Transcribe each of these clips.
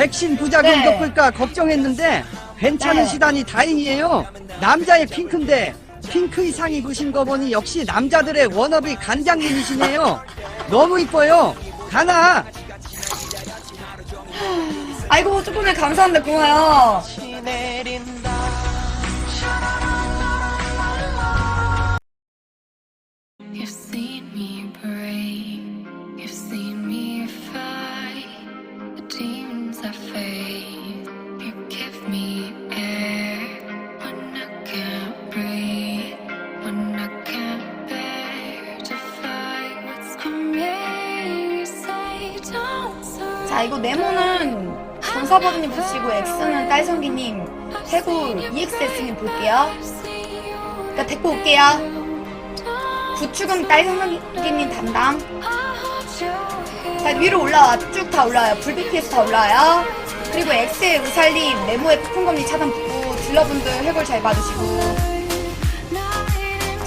백신 부작용 네. 겪을까 걱정했는데 괜찮으시다니 다행이에요. 남자의 핑크인데 핑크 이상 입으신 거 보니 역시 남자들의 워너비 간장님이시네요. 너무 이뻐요. 가나 아이고 조금에 감사한데 고마워요. 이거 네모는 전사버드님 보시고 X는 딸성기님 해골 EXS님 볼게요. 그러니까 데리고 올게요. 구축은 딸성기님 담당. 자 위로 올라와 쭉 다 올라와요. 불빛피에서 다 올라와요. 그리고 X의 의살님 네모의 폭풍검리 차단 붙고 딜러분들 해골 잘 봐주시고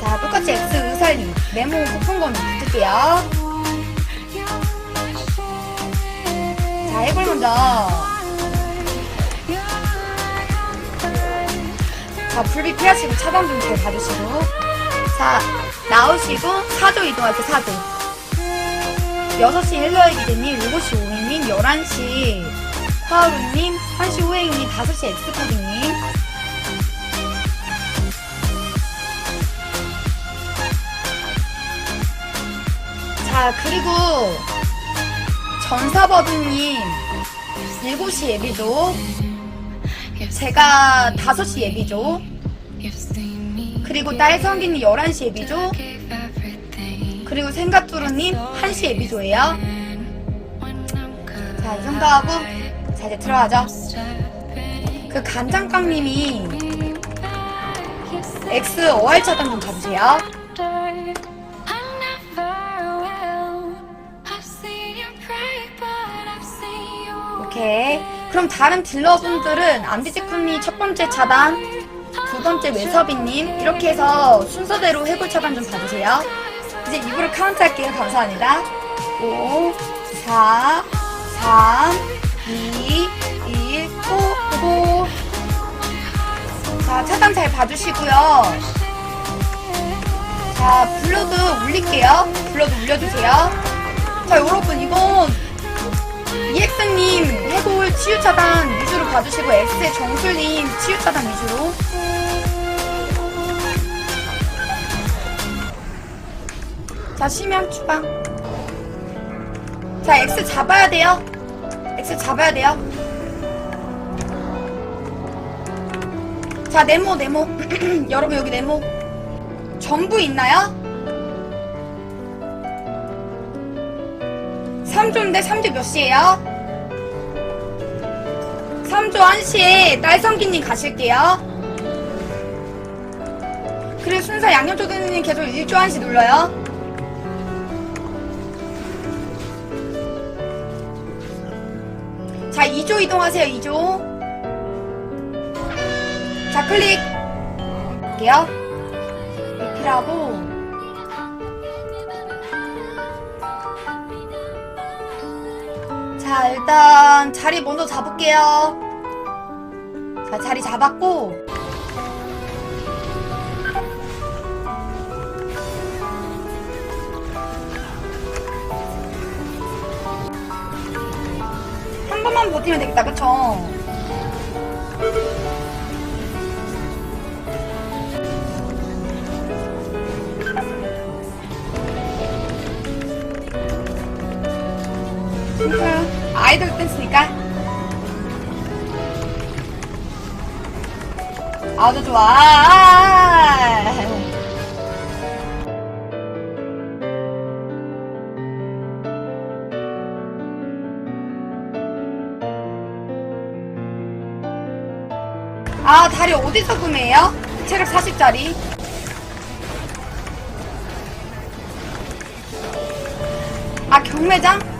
자 똑같이 X 의살님 네모 폭풍검리 붙을게요. 자 해골 먼저. 자, 불빛 피하시고 차단 좀잘 봐주시고. 자, 나오시고, 4조 이동할게요, 4조. 6시 헬러의 기대님, 7시 오행님, 11시 화우루님, 1시 호행님, 5시 엑스코딩님. 자, 그리고 전사버드님, 7시 예비조. 제가 5시 예비죠. You've seen me 그리고 딸성기님 11시 예비죠. give everything. 그리고 생가뚜루님 1시 예비조예요. 자, 이 정도 하고, 자, 이제 들어가죠. 그 간장깡님이 X OR 차단 좀 봐주세요. 오케이. 그럼 다른 딜러분들은 안디지쿠님 첫 번째 차단, 두 번째 외서비님, 이렇게 해서 순서대로 해골 차단 좀 봐주세요. 이제 입으로 카운트 할게요. 감사합니다. 5, 4, 3, 2, 1, 고, 고. 자, 차단 잘 봐주시고요. 자, 블러드 울릴게요. 블러드 울려주세요. 자, 여러분, 이건 EX님 해골 치유 차단 위주로 봐주시고 X의 정술님 치유 차단 위주로. 자 심양 추방 자 X 잡아야 돼요. X 잡아야 돼요. 자 네모 네모. 여러분 여기 네모. 전부 있나요? 3조인데 3조 몇 시에요? 3조 1시에 딸성기님 가실게요. 그리고 순서 양념초등님 계속 1조 1시 눌러요. 자, 2조 이동하세요, 2조. 자, 클릭. 할게요. 리필하고. 자, 일단 자리 먼저 잡을게요. 자, 자리 잡았고. 한 번만 버티면 되겠다, 그쵸? 아이돌 댄스니까 아주 좋아 아 다리 어디서 구매해요? 체력 40짜리 아 경매장?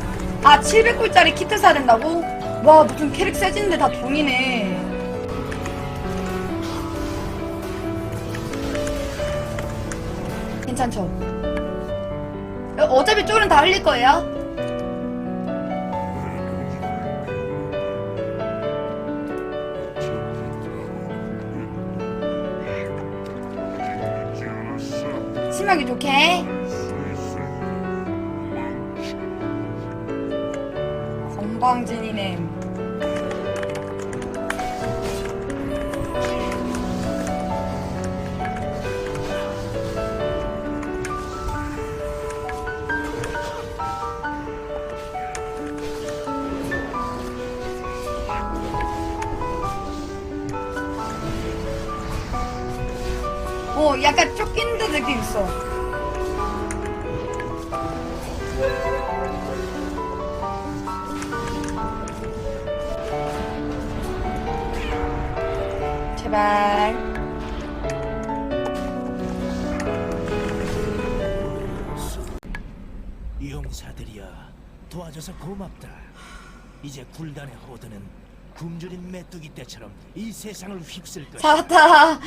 아 700골짜리 키트 사야 된다고? 와 무슨 캐릭 세진데 다 동이네. 괜찮죠? 어, 어차피 쫄은 다 흘릴 거예요? 음. 심하기 좋게 건방진이네. 어, 약간 쫓기는 듯 느낌 있어. 제발. 용사들이여 도와줘서 고맙다. 이제 굴단의 호드는 굶주린 메뚜기 떼처럼 이 세상을 휩쓸 것이다. 살았다.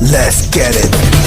Let's get it.